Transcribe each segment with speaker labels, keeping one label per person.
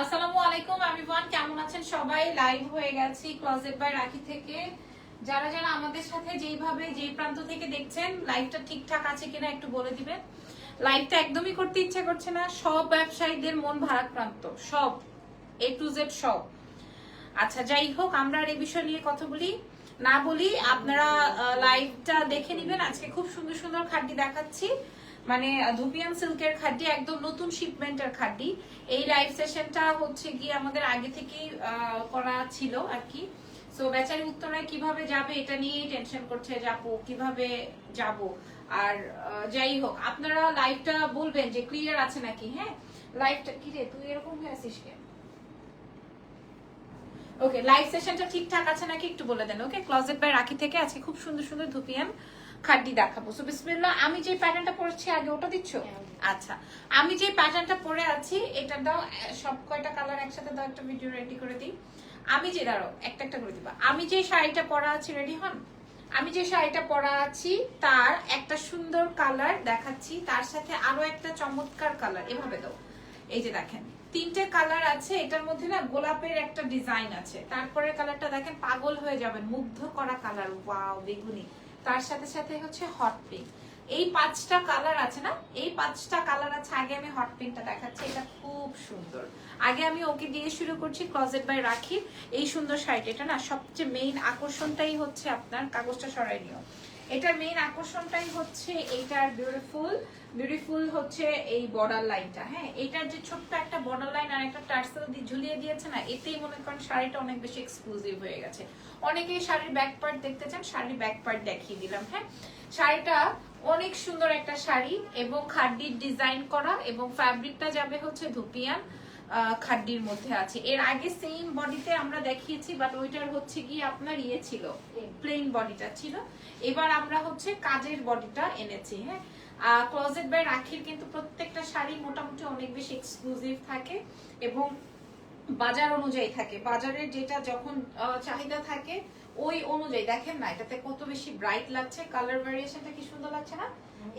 Speaker 1: আসসালামু আলাইকুম কেমন আছেন সবাই? লাইভ হয়ে গেছি বাই রাখি থেকে। যারা যারা আমাদের সাথে যেইভাবে যেই প্রান্ত থেকে দেখছেন লাইভটা ঠিকঠাক আছে কিনা একটু বলে দিবেন। লাইভটা একদমই করতে ইচ্ছা করছে না। সব ব্যবসায়ীদের মন ভারাক্রান্ত। সব। এ টু জেড সব। আচ্ছা যাই হোক, আমরা আর এই বিষয় নিয়ে কথা বলি। না বলি, আপনারা লাইভটা দেখে নিবেন। আজকে খুব সুন্দর সুন্দর খাড্ডি দেখাচ্ছি। মানে ধুপিয়ান সিল্কের খাড্ডি একদম নতুন শিপমেন্টের খাড্ডি এই লাইভ সেশনটা হচ্ছে গিয়ে আমাদের আগে থেকেই করা ছিল আর কি। সো বেচারি উত্তরায় কীভাবে যাবে, এটা নিয়েই টেনশন করছে যাব কীভাবে যাব? আর যাই হোক আপনারা লাইভটা বলবেন যে ক্লিয়ার আছে নাকি? হ্যাঁ? লাইভটা কি রে তুই এরকম হয়ে আছিস কেন? ওকে লাইভ সেশনটা ঠিকঠাক আছে নাকি একটু বলে দেন ওকে ক্লোজেট বাই রাখি থেকে আজকে খুব সুন্দর সুন্দর ধুপিয়ান খাড্ডি দেখাবো। সো বিসমিল্লাহ আমি যে প্যাটার্নটা পরেছি আগে ওটা দিচ্ছ? আচ্ছা আমি যে প্যাটার্নটা পরে আছি এটা দাও সব কয়টা কালার একসাথে দাও একটা ভিডিও রেডি করে দিই। আমি যে দাঁড়ো একটা একটা করে দিবা। আমি যে শাড়িটা পরা আছি রেডি হন? আমি যে শাড়িটা পরা আছি, তার একটা সুন্দর কালার দেখাচ্ছি, তার সাথে আরও একটা চমৎকার কালার এভাবে দাও। এই যে দেখেন, তিনটে কালার আছে, এটার মধ্যে না গোলাপের একটা ডিজাইন আছে। তারপরে কালারটা দেখেন, পাগল হয়ে যাবেন, মুগ্ধ করা কালার ওয়াও বেগুনি। তার সাথে সাথে হচ্ছে হট পিঙ্ক এই পাঁচটা কালার আছে না? এই পাঁচটা কালার আছে, আগে আমি হট পিঙ্কটা দেখাচ্ছি, এটা খুব সুন্দর। আগে আমি ওকে দিয়ে শুরু করছি ক্লজেট বাই রাখি এই সুন্দর শাড়িটা, এটা না সবচেয়ে মেইন আকর্ষণটাই হচ্ছে আপনার কাগজটা সরাই নিও। এটার মেইন আকর্ষণটাই হচ্ছে এইটার বিউটিফুল বিউটিফুল হচ্ছে এই বর্ডার লাইনটা হ্যাঁ? এটার যে ছোট্ট একটা বর্ডার লাইন আর একটা টার্সেল দিয়ে ঝুলিয়ে দিয়েছে না, এতেই মনে করেন শাড়িটা অনেক বেশি এক্সক্লুসিভ হয়ে গেছে। অনেকেই শাড়ির ব্যাক পার্ট দেখতে চান, শাড়ির ব্যাক পার্ট দেখিয়ে দিলাম হ্যাঁ? শাড়িটা অনেক সুন্দর একটা শাড়ি এবং খাড্ডির ডিজাইন করা এবং ফ্যাব্রিকটা যাবে হচ্ছে ধুপিয়ান খাড্ডির মধ্যে আছে। এর আগে সেম বডিতে আমরা দেখিয়েছি বাট ওইটার হচ্ছে কি আপনার ইয়ে ছিল প্লেন বডিটা ছিল। এবার আমরা হচ্ছে কাজের বডিটা এনেছি হ্যাঁ? ক্লোজেট বাই রাখির কিন্তু প্রত্যেকটা শাড়ি মোটামুটি অনেক বেশি এক্সক্লুসিভ থাকে এবং বাজার অনুযায়ী থাকে। বাজারের যেটা যখন চাহিদা থাকে, ওই অনুযায়ী। দেখেন না, এটাতে কত বেশি ব্রাইট লাগছে কালার ভ্যারিয়েশনটা কি সুন্দর লাগছে না?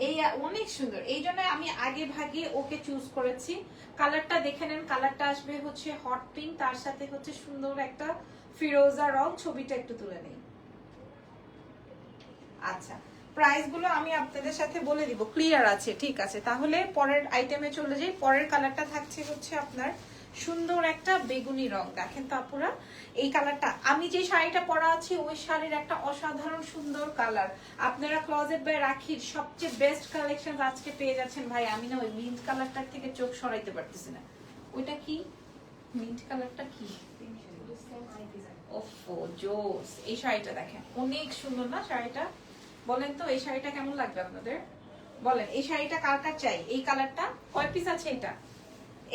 Speaker 1: এই, অনেক সুন্দর। এই জন্য আমি আগে ভাগে ওকে চুজ করেছি। কালারটা দেখে নেন কালারটা আসবে হচ্ছে হট পিঙ্ক তার সাথে হচ্ছে সুন্দর একটা ফিরোজা রং, ছবিটা একটু তুলে নেই। আচ্ছা প্রাইসগুলো আমি আপনাদের সাথে বলে দিব। ক্লিয়ার আছে, ঠিক আছে। তাহলে পরের আইটেমে চলে যাই। পরের কালারটা থাকছে হচ্ছে আপনার সুন্দর একটা বেগুনি রং। দেখেন তো আপুরা, এই কালারটা। আমি যে শাড়িটা পরা আছি, ওই শাড়ির একটা অসাধারণ সুন্দর কালার। আপনারা ক্লোজেট বাই রাখির সবচেয়ে বেস্ট কালেকশন আজকে পেয়ে যাচ্ছেন ভাই। আমি না ওই মিন্ট কালারটার থেকে চোখ সরাইতে পারতেছি না। ওইটা কি? মিন্ট কালারটা কি? ওফো, জোস। এই শাড়িটা দেখেন, অনেক সুন্দর না শাড়িটা? বলেন তো, এই শাড়িটা কেমন লাগবে আপনাদের? বলেন, এই শাড়িটা কার কার চাই? এই কালারটা? কয় পিস আছে এটা?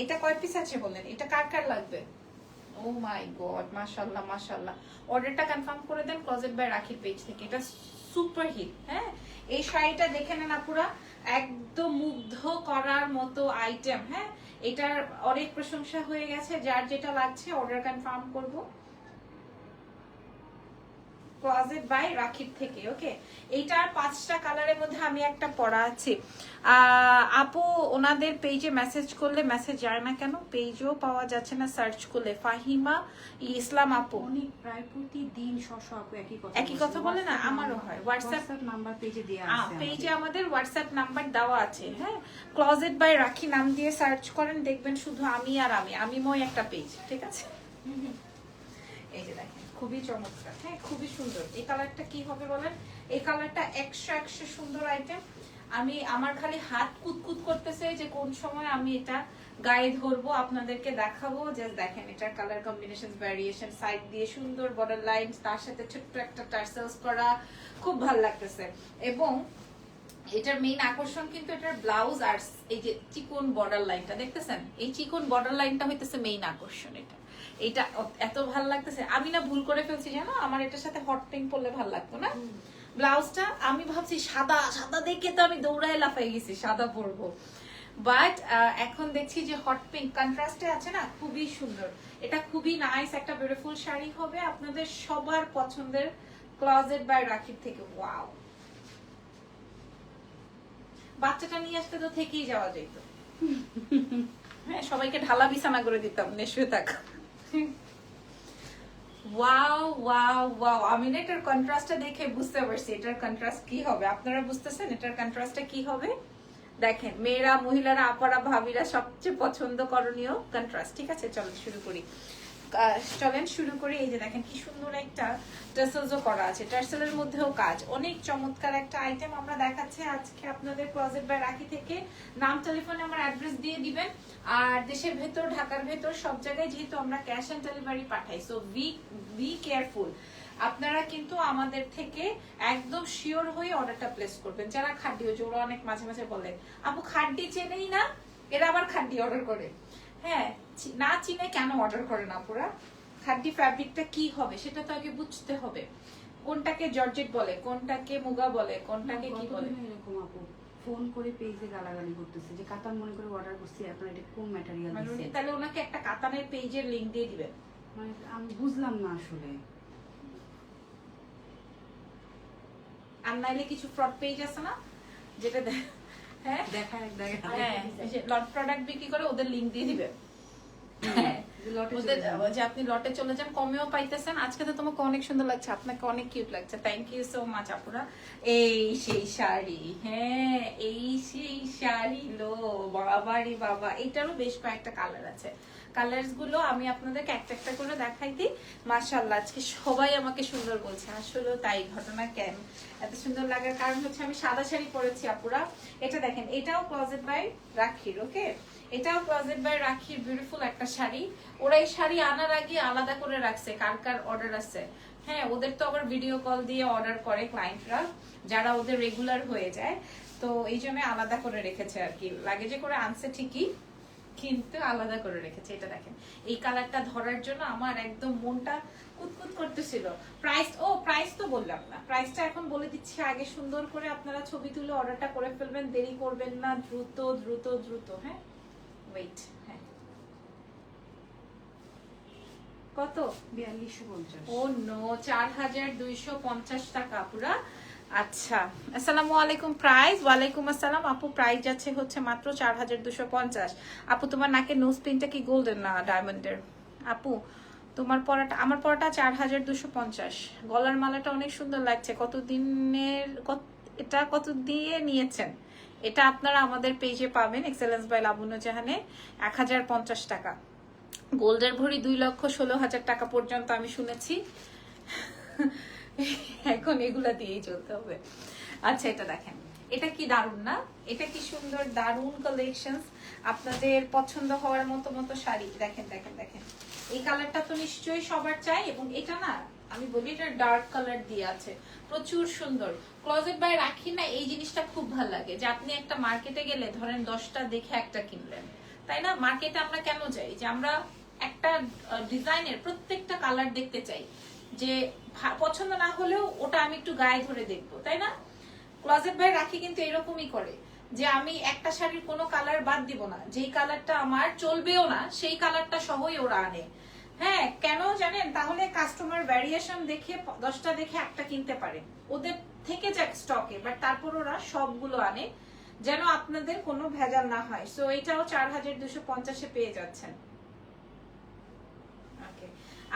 Speaker 1: এটা কয় পিস আছে বলেন? এটা কার কার লাগবে? ও মাই গড মাশাল্লাহ মাশাল্লাহ অর্ডারটা কনফার্ম করে দেন ক্লোজেট বাই রাখির পেজ থেকে। এটা সুপার হিট হ্যাঁ? এই শাড়িটা দেখে নেন আপুরা, একদম মুগ্ধ করার মতো আইটেম হ্যাঁ? এটার অনেক প্রশংসা হয়ে গেছে। যার যেটা লাগছে অর্ডার কনফার্ম করব। ক্লোজেট বাই রাখির থেকে ওকে এইটার পাঁচটা কালারের মধ্যে আমি একটা পড়া আছে। আপু ওনাদের পেজে মেসেজ করলে মেসেজ যায় না কেন? পেজও পাওয়া যাচ্ছে না সার্চ করলে। ফাহিমা ইসলাম আপু।
Speaker 2: অনেক প্রায় প্রতিদিন শশ আপু একই কথা
Speaker 1: একই কথা বলে না? আমারও হয়।
Speaker 2: হোয়াটসঅ্যাপ নাম্বার পেজে দেওয়া আছে
Speaker 1: পেজে
Speaker 2: আমাদের।
Speaker 1: আমাদের হোয়াটসঅ্যাপ নাম্বার দেওয়া আছে হ্যাঁ? ক্লোজেট বাই রাখি নাম দিয়ে সার্চ করেন দেখবেন শুধু আমি আর আমি। আমি মই একটা পেজ ঠিক আছে? এই যে দেখেন। খুবই চমৎকার। হ্যাঁ খুবই সুন্দর। এই কালারটা কি হবে বলেন? এই কালারটা একশো একশো সুন্দর আইটেম আমি, আমার খালি হাত কুতকুত করতেছে যে কোন সময় আমি এটা গায়ে ধরবো, আপনাদেরকে দেখাবো। যে দেখেন, এটার কালার কম্বিনেশন ভ্যারিয়েশন সাইড দিয়ে সুন্দর বর্ডার লাইন তার সাথে ছোট্ট একটা টার্সেলস করা, খুব ভালো লাগতেছে। এবং এটার মেইন আকর্ষণ কিন্তু এটার ব্লাউজ আর এই যে চিকন বর্ডার লাইনটা দেখতেছেন? এই চিকন বর্ডার লাইনটা হইতেছে মেইন আকর্ষণ এটা। এটা এত ভালো লাগতেছে। আমি না ভুল করে ফেলছি জানো? আমার এটার সাথে হট পিঙ্ক পরলে ভালো লাগতো না? ব্লাউজটা আমি ভাবছি সাদা সাদা দেখে তো আমি দৌড়ায় লাফাই গেছি সাদা পরবো। বাট এখন দেখছি যে হট পিঙ্ক কন্ট্রাস্টে আছে না? খুবই সুন্দর। এটা খুবই নাইস একটা বিউটিফুল শাড়ি হবে আপনাদের সবার পছন্দের ক্লজেট বাই রাখির থেকে। ওয়াও বাচ্চাটা নিয়ে আসতে তো থেকেই যাওয়া যেত হ্যাঁ সবাইকে ঢালা বিছানা করে দিতাম নেশুয়ে থাক ওয়াও ওয়াও ওয়াও আমি না এটার কন্ট্রাস্টটা দেখে বুঝতে পারছি। এটার কন্ট্রাস্ট কি হবে? আপনারা বুঝতেছেন এটার কন্ট্রাস্টটা কি হবে? দেখেন, মেয়েরা, মহিলারা, আপারা, ভাবিরা সবচেয়ে পছন্দ করণীয় কন্ট্রাস্ট ঠিক আছে, চলো শুরু করি। চলেন শুরু করি। এই যে দেখেন কি সুন্দর একটা টার্সেলসও করা আছে। টার্সেলের মধ্যেও কাজ। অনেক চমৎকার একটা আইটেম আমরা দেখাচ্ছি আজকে আপনাদের ক্লোজেট বাই রাখি থেকে। নাম টেলিফোন আমার অ্যাড্রেস দিয়ে দিবেন। আর দেশের ভেতর, ঢাকার ভেতর, সব জায়গায় যেহেতু আমরা ক্যাশ অন ডেলিভারি পাঠাই সো বি বি কেয়ারফুল আপনারা কিন্তু আমাদের থেকে একদম শিওর হয়ে অর্ডারটা প্লেস করবেন। যারা খাড্ডি হয়েছে ওরা অনেক মাঝে মাঝে বলে, আপু, খাড্ডি চেনেই না? এরা আবার খাড্ডি অর্ডার করে। হ্যাঁ না চিনে কেন অর্ডার করে না পুরা? খাড্ডি ফ্যাব্রিকটা কি হবে সেটা তো আগে বুঝতে হবে। কোনটাকে জর্জেট বলে কোনটাকে মুগা বলে কোনটাকে কি বলে?
Speaker 2: এরকম আপু ফোন করে পেজে গালাগালি করতেছে যে কাতান মনে করে অর্ডার করছি আপনার এটা কোন ম্যাটেরিয়াল দিচ্ছে
Speaker 1: তাহলে ওনাকে একটা কাতানের পেজের লিংক দিয়ে দিবেন
Speaker 2: মানে আমি বুঝলাম না আসলে।
Speaker 1: আর নাইলে কিছু ফ্রড পেজ আছে না? যেটা হ্যাঁ?
Speaker 2: দেখা দেখা
Speaker 1: হ্যাঁ লট প্রোডাক্ট বিক্রি করে ওদের লিংক দিয়ে দিবে হ্যাঁ
Speaker 2: লটে
Speaker 1: ওদের
Speaker 2: চলে যাব।
Speaker 1: যে আপনি লটে চলে যান কমেও পাইতেছেন। আজকে তো তোমাকে অনেক সুন্দর লাগছে আপনাকে অনেক কিউট লাগছে। থ্যাংক ইউ সো মাচ আপুরা। এই সেই শাড়ি হ্যাঁ এই সেই শাড়ি লো বাবারি বাবা। এটারও বেশ কয়েকটা কালার আছে। কালার্সগুলো আমি আপনাদেরকে একটা একটা করে দেখাই দিই। মাশাল্লাহ আজকে সবাই আমাকে সুন্দর বলছে। আসলে তাই ঘটনা কেন? এত সুন্দর লাগার কারণ হচ্ছে আমি সাদা শাড়ি পরেছি আপুরা। এটা দেখেন এটাও ক্লোজেট বাই রাখির ওকে এটাও ক্লোজেট বাই রাখির বিউটিফুল একটা শাড়ি। ওরা এই শাড়ি আনার আগে আলাদা করে রাখছে, কার কার অর্ডার আছে। হ্যাঁ ওদের তো আবার ভিডিও কল দিয়ে অর্ডার করে ক্লায়েন্টরা যারা ওদের রেগুলার হয়ে যায়। তো এই জন্য আলাদা করে রেখেছে আর কি। লাগেজে করে আনছে ঠিকই, কিন্তু আলাদা করে রেখেছে, এটা দেখেন। এই কালারটা ধরার জন্য আমার একদম মনটা কুতকুত করতেছিল। প্রাইস ও প্রাইস তো বললাম না। প্রাইসটা এখন বলে দিচ্ছি, আগে সুন্দর করে আপনারা ছবি তুলে অর্ডারটা করে ফেলবেন। দেরি করবেন না, দ্রুত দ্রুত দ্রুত হ্যাঁ? ওয়েট হ্যাঁ। কত?
Speaker 2: বিয়াল্লিশশো পঞ্চাশ।
Speaker 1: ও নো চার হাজার দুইশো পঞ্চাশ টাকা পুরা। আচ্ছা আসসালামু আলাইকুম প্রাইস। ওয়ালাইকুম আসসালাম। আপু প্রাইস যাচ্ছে হচ্ছে মাত্র চার হাজার দুশো পঞ্চাশ। আপু তোমার নাকের নোজ পিনটা কি গোল্ডেন না ডায়মন্ডের আপু তোমার পরাটা আমার পরাটা চার হাজার দুশো পঞ্চাশ। গলার মালাটা অনেক সুন্দর লাগছে। কত দিনের কত- এটা কত দিয়ে নিয়েছেন? এটা আপনারা আমাদের পেজে পাবেন এক্সেলেন্স বাই লাবণ্য জাহানে এক হাজার পঞ্চাশ টাকা। গোল্ডের ভরি দুই লক্ষ ষোলো হাজার টাকা পর্যন্ত আমি শুনেছি। এখন এগুলা দিয়েই চলতে হবে। আচ্ছা এটা দেখেন। এটা কি দারুণ না? এটা কি সুন্দর, দারুণ কালেকশন আপনাদের পছন্দ হওয়ার মতো মতো শাড়ি। দেখেন দেখেন দেখেন। এই কালারটা তো নিশ্চয়ই সবার চাই এবং এটা না আমি বলি এটা ডার্ক কালার দিয়ে আছে। প্রচুর সুন্দর। ক্লোজেট বাই রাখি না, এই জিনিসটা খুব ভালো লাগে যে আপনি একটা মার্কেটে গেলে ধরেন দশটা দেখে একটা কিনলেন। তাই না? মার্কেটে আমরা কেন যাই? যে আমরা একটা ডিজাইনের প্রত্যেকটা কালার দেখতে চাই। যে পছন্দ না হলেও ওটা আমি একটু গায়ে ধরে দেখব, তাই না? ক্লোজেট বাই রাখি কিন্তু এরকমই করে যে আমি একটা শাড়ির কোনো কালার বাদ দিব না। যেই কালারটা আমার চলবেও না, সেই কালারটা সহই ওরা আনে। হ্যাঁ কেন জানেন? তাহলে কাস্টমার ভ্যারিয়েশন দেখে, দশটা দেখে একটা কিনতে পারে। ওদের থেকে যাক স্টকে বাট তারপর ওরা সবগুলো আনে, যেন আপনাদের কোনো ভেজাল না হয়। সো এটাও চার হাজার দুশো পঞ্চাশে পেয়ে যাচ্ছেন।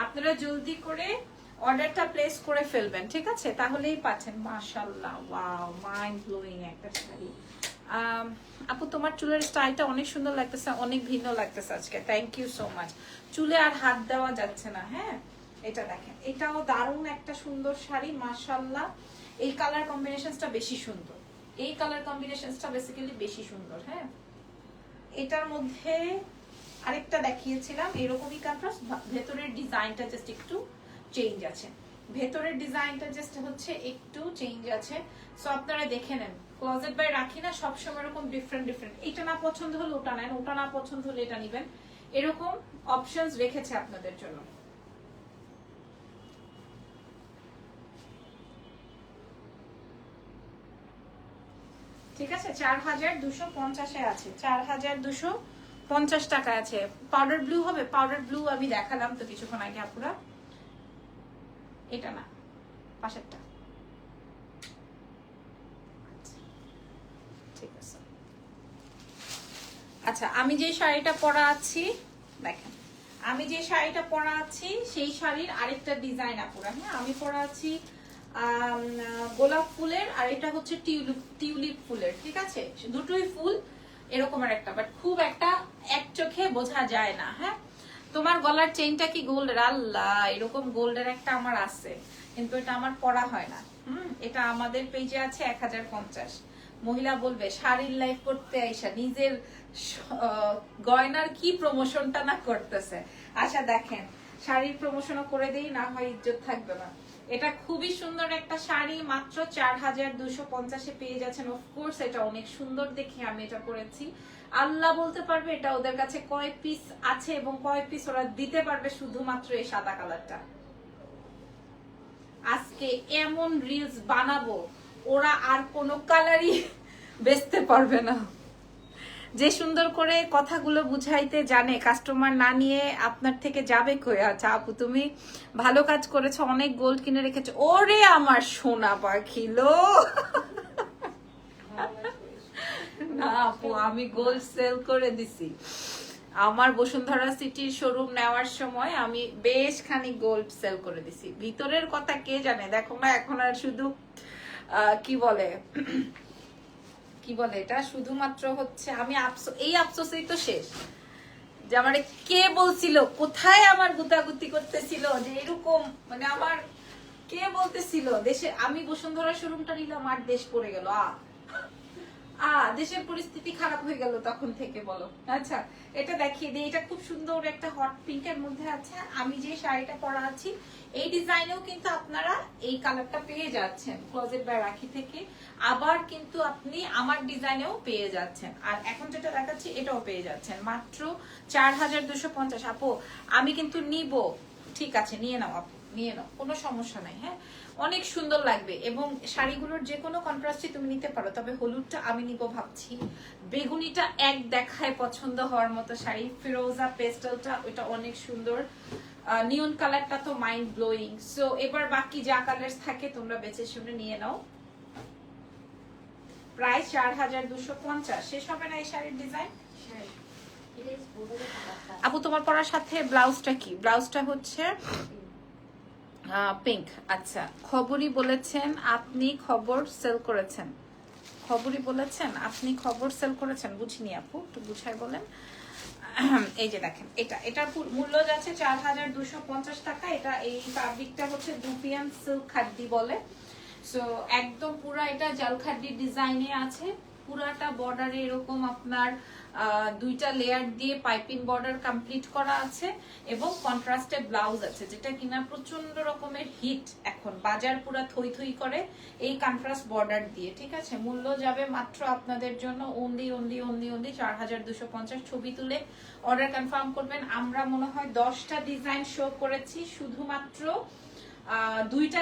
Speaker 1: আপনারা জলদি করে অর্ডারটা প্লেস করে ফেলবেন, ঠিক আছে? তাহলেই পাচ্ছেন। মাশাল্লাহ ওয়াও মাইন্ড ব্লোয়িং একটা শাড়ি। আপু, তোমার চুলের স্টাইলটা অনেক সুন্দর লাগতেছে, অনেক ভিন্ন লাগতেছে আজকে। থ্যাংক ইউ সো মাচ চুলে আর হাত দেওয়া যাচ্ছে না হ্যাঁ? এটা দেখেন, এটাও দারুণ একটা সুন্দর শাড়ি মাশাল্লাহ এই কালার কম্বিনেশনসটা বেশি সুন্দর। এই কালার কম্বিনেশনসটা বেসিক্যালি বেশি সুন্দর হ্যাঁ? এটার মধ্যে আরেকটা দেখিয়েছিলাম, এরকমই কন্ট্রাস্ট ভেতরের ডিজাইনটা জাস্ট একটু চেঞ্জ আছে। ভেতরের ডিজাইনটা জাস্ট হচ্ছে একটু চেঞ্জ আছে। সো আপনারা দেখে নেন। ক্লোজেট বাই রাখি না, সবসময় এরকম ডিফারেন্ট ডিফারেন্ট এটা না পছন্দ হলে ওটা নেন, ওটা না পছন্দ হলে এটা নিবেন। এরকম অপশনস রেখেছে আপনাদের জন্য। ঠিক আছে? চার হাজার দুশো পঞ্চাশে আছে। চার হাজার দুশো পঞ্চাশ টাকা আছে। পাউডার ব্লু হবে? পাউডার ব্লু আমি দেখালাম তো কিছুক্ষণ আগে আপুরা। এটা না, পাশেরটা আচ্ছা, ঠিক আছে আচ্ছা আমি যে শাড়িটা পরা আছি, দেখেন, আমি যে শাড়িটা পরা আছি, সেই শাড়ির আরেকটা ডিজাইন আপুরা হ্যাঁ? আমি পরা আছি গোলাপ ফুলের, আর এটা হচ্ছে টিউলিপ টিউলিপ ফুলের, ঠিক আছে? দুটোই ফুল, এরকমের একটা বাট খুব একটা এক চোখে বোঝা যায় না হ্যাঁ? তোমার গলার চেইনটা কি গোল্ডের আল্লাহ, এরকম গোল্ডের একটা আমার আছে, কিন্তু এটা আমার পরা হয় না, হুম? এটা আমাদের পেজে আছে এক হাজার পঞ্চাশ। মহিলা বলবে শাড়ির লাইফ করতে আইসা, নিজের গয়নার কি প্রমোশনটা না করতেছে? আচ্ছা দেখেন, শাড়ির প্রমোশনও করে দেই, না হয় ইজ্জত থাকবে না। এটা খুবই সুন্দর একটা শাড়ি, মাত্র চার হাজার দুশো পঞ্চাশে পেয়ে যাচ্ছেন। অফকোর্স এটা অনেক সুন্দর দেখে আমি এটা করেছি। আল্লাহ বলতে পারবে এটা ওদের কাছে কয় পিস আছে এবং কয় পিস ওরা দিতে পারবে শুধুমাত্র এই সাদা কালারটা আজকে এমন রিলস বানাবো ওরা আর কোনো কালারই বেচতে পারবে না। যে সুন্দর করে কথাগুলো বুঝাইতে জানে কাস্টমার না নিয়ে আপনার থেকে যাবে কই? আচ্ছা আপু, তুমি ভালো কাজ করেছ, অনেক গোল্ড কিনে রেখেছো। ওরে আমার সোনা পাখিলো না আপু, আমি গোল্ড সেল করে দিছি। আমার বসুন্ধরা সিটির শোরুম নেওয়ার সময় আমি বেশ খানি গোল্ড সেল করে দিছি। ভিতরের কথা কে জানে? দেখো না, এখন আর শুধু কি বলে? কি বলে এটা? শুধুমাত্র হচ্ছে আমি এই আফসোসেই তো শেষ। যে আমার কে বলছিল, কোথায় আমার গুতাগুতি করতেছিল, যে এরকম মানে আমার কে বলতেছিল? দেশে আমি বসুন্ধরা শোরুমটা নিলাম, আর দেশ পড়ে গেল, আ। দেশের পরিস্থিতি খারাপ হয়ে গেল তখন থেকে, বলো। আচ্ছা এটা দেখিয়ে দিই। এটা খুব সুন্দর একটা হট পিঙ্কের মধ্যে আছে। আমি যে শাড়িটা পরা আছি, এই ডিজাইনেও কিন্তু আপনারা এই কালারটা পেয়ে যাচ্ছেন ক্লোজেট বাই রাখি থেকে। আবার কিন্তু আপনি আমার ডিজাইনেও পেয়ে যাচ্ছেন। আর এখন যেটা দেখাচ্ছি, এটাও পেয়ে যাচ্ছেন। মাত্র চার হাজার দুশো পঞ্চাশ। আপু, আমি কিন্তু নিব। ঠিক আছে, নিয়ে নাও আপু, নিয়ে নাও। কোনো সমস্যা নাই হ্যাঁ? অনেক সুন্দর লাগবে। এবং শাড়িগুলোর যে কোনো কন্ট্রাস্টই তুমি নিতে পারো তবে হলুদটা আমি নিব ভাবছি। বেগুনিটা এক দেখায় পছন্দ হওয়ার মতো শাড়ি। ফিরোজা পেস্টেলটা ওইটা অনেক সুন্দর। নিয়ন কালারটা তো মাইন্ড ব্লোয়িং সো এবার বাকি যা কালার থাকে তোমরা বেছে শুনে নিয়ে নাও। প্রায় চার হাজার দুশো পঞ্চাশ। শেষ হবে না এই শাড়ির ডিজাইন আপু তোমার পরার সাথে ব্লাউজটা কি? ব্লাউজটা হচ্ছে পিঙ্ক আচ্ছা। খবরই বলেছেন আপনি খবর সেল করেছেন। খবরই বলেছেন আপনি খবর সেল করেছেন, বুঝিনি আপু, একটু বুঝাই বলেন। এই যে দেখেন, এটা এটার মূল্য যাচ্ছে চার হাজার দুশো পঞ্চাশ টাকা। এটা এই ফ্যাব্রিকটা হচ্ছে দুপিয়ান সিল্ক খাদ্দি বলে। সো একদম পুরা এটা জাল জালখাড্ডি ডিজাইনে আছে। পুরাটা বর্ডারে এরকম আপনার দুইটা লেয়ার দিয়ে পাইপিং বর্ডার কমপ্লিট করা আছে এবং কন্ট্রাস্টে ব্লাউজ আছে, যেটা কিনা প্রচণ্ড রকমের হিট এখন, বাজার পুরা থই থই করে এই কন্ট্রাস্ট বর্ডার দিয়ে, ঠিক আছে? মূল্য যাবে মাত্র আপনাদের জন্য অনলি অনলি অনলি অনলি চার হাজার দুশো পঞ্চাশ ছবি তুলে অর্ডার কনফার্ম করবেন। আমরা মনে হয় দশটা ডিজাইন শো করেছি, শুধুমাত্র দুইটা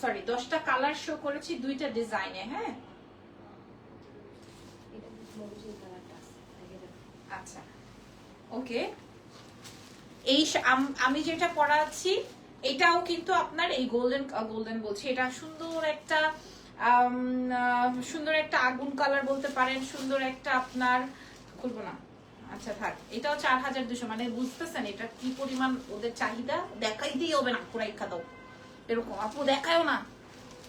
Speaker 1: সরি দশটা কালার শো করেছি দুইটা ডিজাইনে হ্যাঁ? আচ্ছা। ওকে। এই আম- যেটা পড়াচ্ছি, এটাও কিন্তু আপনার এই গোল্ডেন গোল্ডেন বলছি। এটা সুন্দর একটা সুন্দর একটা আগুন কালার বলতে পারেন, সুন্দর একটা আপনার, খুলবো না। আচ্ছা থাক। এটাও চার হাজার দুশো। মানে বুঝতেছেন এটা কি পরিমাণ ওদের চাহিদা? দেখাই দিয়ে হবে না। পুরাই দাও। এরকম। আপু, দেখায়ও না।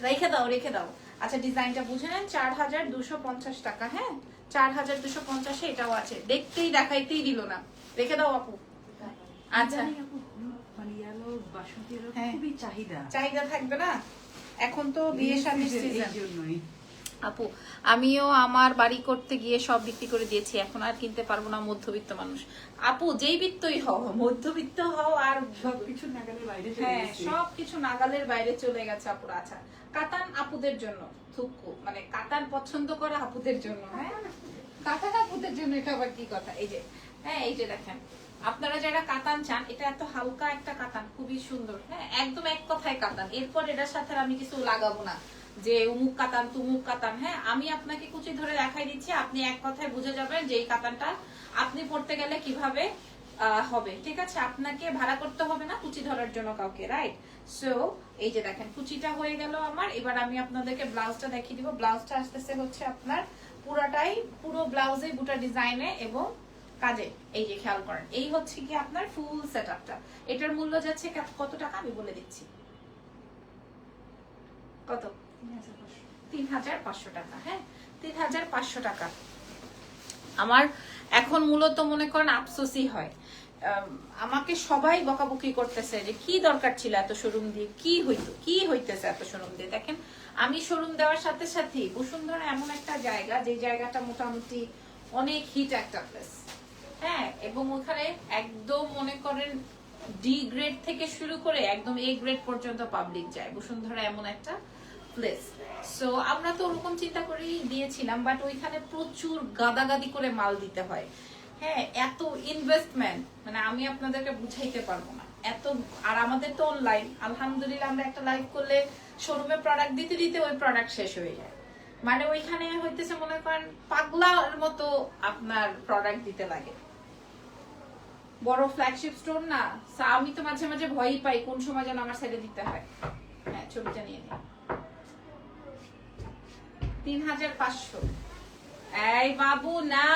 Speaker 1: রেখে দাও রেখে দাও। আচ্ছা ডিজাইনটা বুঝে নেন। চার হাজার দুশো পঞ্চাশ টাকা হ্যাঁ? চার হাজার দুশো পঞ্চাশে এটাও আছে। দেখতেই দেখাইতেই দিল না। রেখে দাও আপু। আচ্ছা।
Speaker 2: মানে
Speaker 1: হ্যাঁ।
Speaker 2: চাহিদা।
Speaker 1: চাহিদা থাকবে না? এখন তো বিয়ে
Speaker 2: এই
Speaker 1: সিজন
Speaker 2: জন্যই।
Speaker 1: আপু আমিও আমার বাড়ি করতে গিয়ে সব বিক্রি করে দিয়েছি এখন আর কিনতে পারব না মধ্যবিত্ত মানুষ। আপু যেই বিত্তই হও মধ্যবিত্ত হও আর
Speaker 2: সবকিছু নাগালের বাইরে
Speaker 1: হ্যাঁ সবকিছু নাগালের বাইরে চলে গেছে আপুর আচ্ছা। কাতান আপুদের জন্য থুকু মানে কাতান পছন্দ করা আপুদের জন্য হ্যাঁ? কাতান আপুদের জন্য এটা আবার কি কথা? এই যে হ্যাঁ এই যে দেখেন আপনারা যারা কাতান চান এটা এত হালকা একটা কাতান খুবই সুন্দর হ্যাঁ? একদম এক কথায় কাতান এরপর এটার সাথে আমি কিছু লাগাবো না। যে উমুক কাতান, তুমুক কাতান হ্যাঁ আমি আপনাকে কুচি ধরে দেখাই দিচ্ছি, আপনি এক কথায় বুঝে যাবেন যে এই কাতানটা আপনি পড়তে গেলে কীভাবে হবে, ঠিক আছে? আপনাকে ভাড়া করতে হবে না কুচি ধরার জন্য কাউকে রাইট সো এই যে দেখেন, কুচিটা হয়ে গেল আমার, এবার আমি আপনাদেরকে ব্লাউজটা দেখিয়ে দিব। ব্লাউজটা আসতেছে হচ্ছে আপনার পুরাটাই, পুরো ব্লাউজে, গোটা ডিজাইনে এবং কাজে, এই যে খেয়াল করেন, এই হচ্ছে কি আপনার ফুল সেটআপটা এটার মূল্য যাচ্ছে কত টাকা? আমি বলে দিচ্ছি। কত? তিন হাজার পাঁচশো টাকা হ্যাঁ? তিন হাজার পাঁচশো টাকা। আমার এখন মূলত মনে করেন আফসোসই হয়। আমাকে সবাই বকাবকি করতেছে যে, কি দরকার ছিল এত শোরুম দিয়ে? কি হইতো? কি হইতেছে এত শোরুম দিয়ে? দেখেন, আমি শোরুম দেওয়ার সাথে সাথে বসুন্ধরা এমন একটা জায়গা, যে জায়গাটা মোটামুটি অনেক হিট একটা প্লেস হ্যাঁ এবং ওখানে একদম মনে করেন ডি গ্রেড থেকে শুরু করে একদম এ গ্রেড পর্যন্ত পাবলিক যায়। বসুন্ধরা এমন একটা প্লেস সো আমরা তো ওরকম চিন্তা করেই দিয়েছিলাম বাট ওইখানে প্রচুর গাদাগাদি করে মাল দিতে হয়। হ্যাঁ এত ইনভেস্টমেন্ট মানে আমি আপনাদেরকে বুঝাইতে পারব না। এত, আর আমাদের তো অনলাইন আলহামদুলিল্লাহ আমরা একটা লাইভ করলে শোরুমে প্রোডাক্ট দিতে দিতে ওই প্রোডাক্ট শেষ হয়ে যায়। মানে ওইখানে হইতেছে মনে করেন পাগলার মতো আপনার প্রোডাক্ট দিতে লাগে। বড় ফ্ল্যাগশিপ স্টোর না আমি তো মাঝে মাঝে ভয়ই পাই কোন সময় যেন আমার সাইডে দিতে হয়। হ্যাঁ ছবিটা নিয়ে নিই। তিন হাজার পাঁচশো। এই বাবু, না।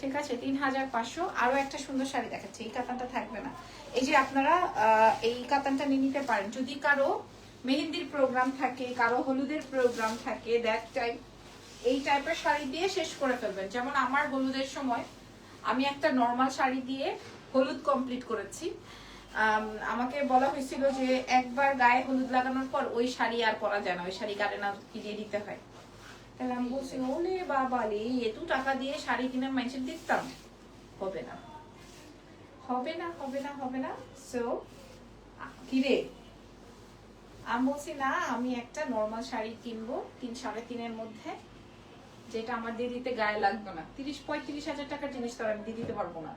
Speaker 1: ঠিক আছে তিন হাজার পাঁচশো। আরও একটা সুন্দর শাড়ি দেখাচ্ছি, এই কাতানটা থাকবে না। এই যে আপনারা এই কাতানটা নিয়ে নিতে পারেন। যদি কারও মেহেন্দির প্রোগ্রাম থাকে, কারও হলুদের প্রোগ্রাম থাকে দ্যাট টাইপ এই টাইপের শাড়ি দিয়ে শেষ করে ফেলবেন। যেমন আমার হলুদের সময় আমি একটা নর্মাল শাড়ি দিয়ে হলুদ কমপ্লিট করেছি। আমাকে বলা হয়েছিল যে একবার গায়ে হলুদ লাগানোর পর ওই শাড়ি আর পরা যায় না, ওই শাড়ি কাটে না কিনে দিতে হয়? তাহলে আমি বলছি ওলে বাবা রে এত টাকা দিয়ে শাড়ি কিনে মানুষের দিতাম হবে না। হবে না হবে না হবে না। সো কিরে? আমি বলছি, না, আমি একটা নর্মাল শাড়ি কিনবো তিন, সাড়ে তিনের মধ্যে, যেটা আমার দিয়ে দিতে গায়ে লাগবে না। তিরিশ, পঁয়ত্রিশ হাজার টাকার জিনিস তো আমি দিয়ে দিতে পারব না।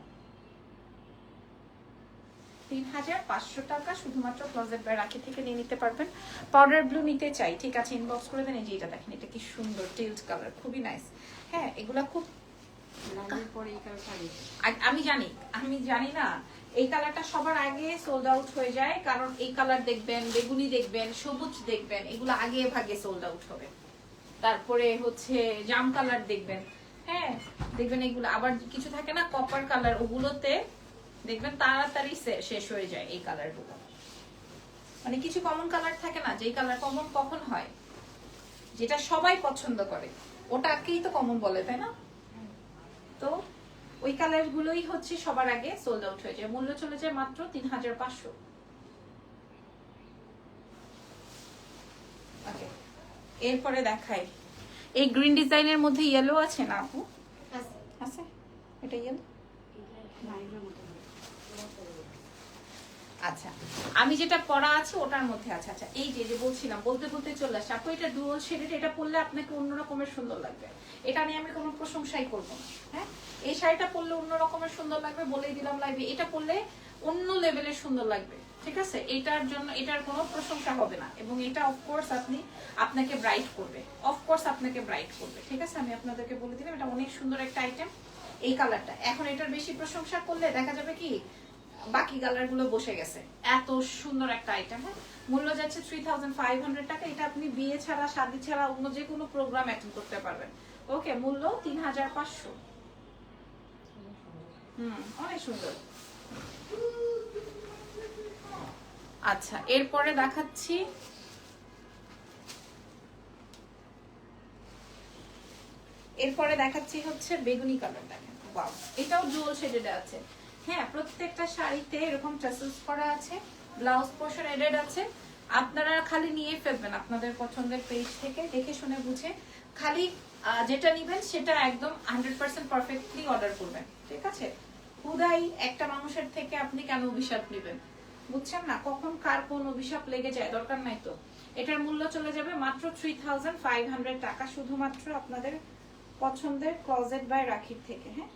Speaker 1: তিন হাজার পাঁচশো টাকা শুধুমাত্র ক্লোজেট বাই রাখি থেকে নিয়ে নিতে পারবেন। পাউডার ব্লু নিতে চাই ঠিক আছে ইনবক্স করে দেন। এই যে এটা দেখেন এটা কি সুন্দর টিলড কালার খুবই নাইস হ্যাঁ এগুলা খুব আমি আমি জানি না। এই কালারটা সবার আগে সোল্ড আউট হয়ে যায় কারণ এই কালার দেখবেন বেগুনি দেখবেন সবুজ দেখবেন এগুলো আগে ভাগে সোল্ড আউট হবে। তারপরে হচ্ছে জাম কালার দেখবেন। হ্যাঁ দেখবেন এগুলো আবার কিছু থাকে না কপার কালার ওগুলোতে দেখবেন তাড়াতাড়ি শেষ হয়ে যায় এই কালারগুলো মানে কিছু কমন কালার থাকে না যেই কালার কমন কখন হয়? যেটা সবাই পছন্দ করে। ওটাকেই তো কমন বলে তাই না? তো ওই কালার গুলোই হচ্ছে সবার আগে সোল্ড আউট হয়ে যায়। মূল্য চলে যায় মাত্র তিন হাজার পাঁচশো। এরপরে দেখাই। এই গ্রিন ডিজাইনের মধ্যে ইয়েলো আছে না আপু? আছে। এটা ইয়েলো। আচ্ছা আমি যেটা পরা আছে ওটার মধ্যে আছে। আচ্ছা এই যে যে বলছিলাম, বলতে বলতে চলে আসছে আপু, এটা ডুয়াল শেডেড এটা পরলে আপনাকে অন্য রকমের সুন্দর লাগবে। এটা নিয়ে আমি কোনো প্রশংসাই করব না হ্যাঁ? এই শাড়িটা পরলে অন্য রকমের সুন্দর লাগবে বলেই দিলাম লাগবে এটা পরলে অন্য লেভেলের সুন্দর লাগবে, ঠিক আছে? এটার জন্য, এটার কোনো প্রশংসা হবে না। এবং এটা অফকোর্স আপনি, আপনাকে ব্রাইট করবে। অফকোর্স আপনাকে ব্রাইট করবে, ঠিক আছে? আমি আপনাদেরকে বলে দিলাম, এটা অনেক সুন্দর একটা আইটেম এই কালারটা এখন এটার বেশি প্রশংসা করলে দেখা যাবে কি বাকি কালারগুলো বসে গেছে। এত সুন্দর একটা আইটেম হ্যাঁ? মূল্য যাচ্ছে থ্রি থাউজেন্ড ফাইভ হান্ড্রেড টাকা। এটা আপনি বিয়ে ছাড়া, শাদি ছাড়া অন্য যে কোনো প্রোগ্রাম অ্যাটেন্ড করতে পারবেন। ওকে মূল্য তিন হাজার পাঁচশো। হুম, অনেক সুন্দর। আচ্ছা এরপরে দেখাচ্ছি এরপরে দেখাচ্ছি হচ্ছে বেগুনি কালার দেখেন এটাও জুয়েল শেডেড আছে। হ্যাঁ প্রত্যেকটা শাড়িতে এরকম টাসেলস করা আছে ব্লাউজ পোর্শন এডেড আছে। আপনারা খালি নিয়ে ফেলবেন আপনাদের পছন্দের পেজ থেকে, দেখে শুনে বুঝে। খালি যেটা নিবেন সেটা একদম হান্ড্রেড পার্সেন্ট পারফেক্টলি অর্ডার করবেন, ঠিক আছে? হুদাই একটা মানুষের থেকে আপনি কেন অভিশাপ নেবেন? বুঝছেন না? কখন কার কোন অভিশাপ লেগে যায়, দরকার নাই তো। এটার মূল্য চলে যাবে মাত্র থ্রি থাউজেন্ড ফাইভ হান্ড্রেড টাকা শুধুমাত্র আপনাদের পছন্দের ক্লোজেট বাই রাখির থেকে হ্যাঁ?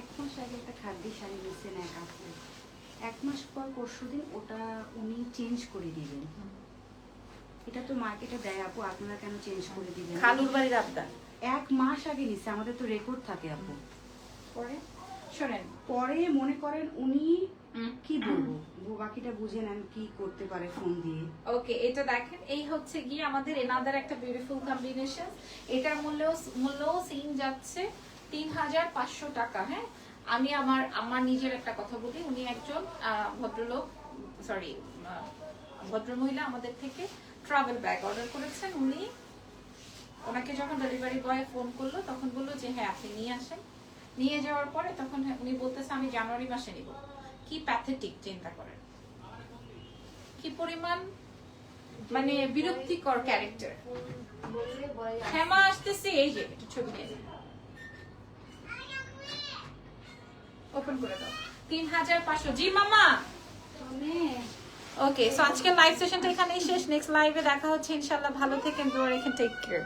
Speaker 2: এক মাস আগে একটা খাদ্যি শাড়ি নিচ্ছেন এক আপু এক মাস পর পরশু দিন ওটা উনি চেঞ্জ করে দিবেন। এটা তো মার্কেটে দেয় আপু আপনারা কেন চেঞ্জ করে দিবেন?
Speaker 1: খালুর বাড়ির আবদার।
Speaker 2: এক মাস আগে নিচ্ছে আমাদের তো রেকর্ড থাকে আপু।
Speaker 1: পরে? শোনেন
Speaker 2: পরে মনে করেন উনি কি বলব? বাকিটা বুঝে নেন কি করতে পারে ফোন দিয়ে।
Speaker 1: ওকে এটা দেখেন এই হচ্ছে গিয়ে আমাদের এনাদার একটা বিউটিফুল কম্বিনেশন এটার মূল্য মূল্য সিম যাচ্ছে। তিন হাজার পাঁচশো টাকা হ্যাঁ? আমি আমার আমার নিজের একটা কথা বলি উনি একজন ভদ্রলোক সরি ভদ্রমহিলা আমাদের থেকে ট্রাভেল ব্যাগ অর্ডার করেছেন। উনি ওনাকে যখন ডেলিভারি বয় ফোন করল তখন বলল যে হ্যাঁ আপনি নিয়ে আসেন। নিয়ে যাওয়ার পরে তখন হ্যাঁ, উনি বলতেছে আমি জানুয়ারি মাসে নিব। কি প্যাথেটিক চিন্তা করেন। কি পরিমাণ মানে বিরক্তিকর ক্যারেক্টার হেমা আসতেছে এই যে একটু ছবি নিয়ে ওপেন করে দাও। তিন হাজার পাঁচশো। জি মামা ওকে সো আজকের লাইভ সেশনটা এখানেই শেষ। নেক্সট লাইভে দেখা হচ্ছে। ইনশাল্লাহ ভালো থেকেন দোয়া রেখে টেক কেয়ার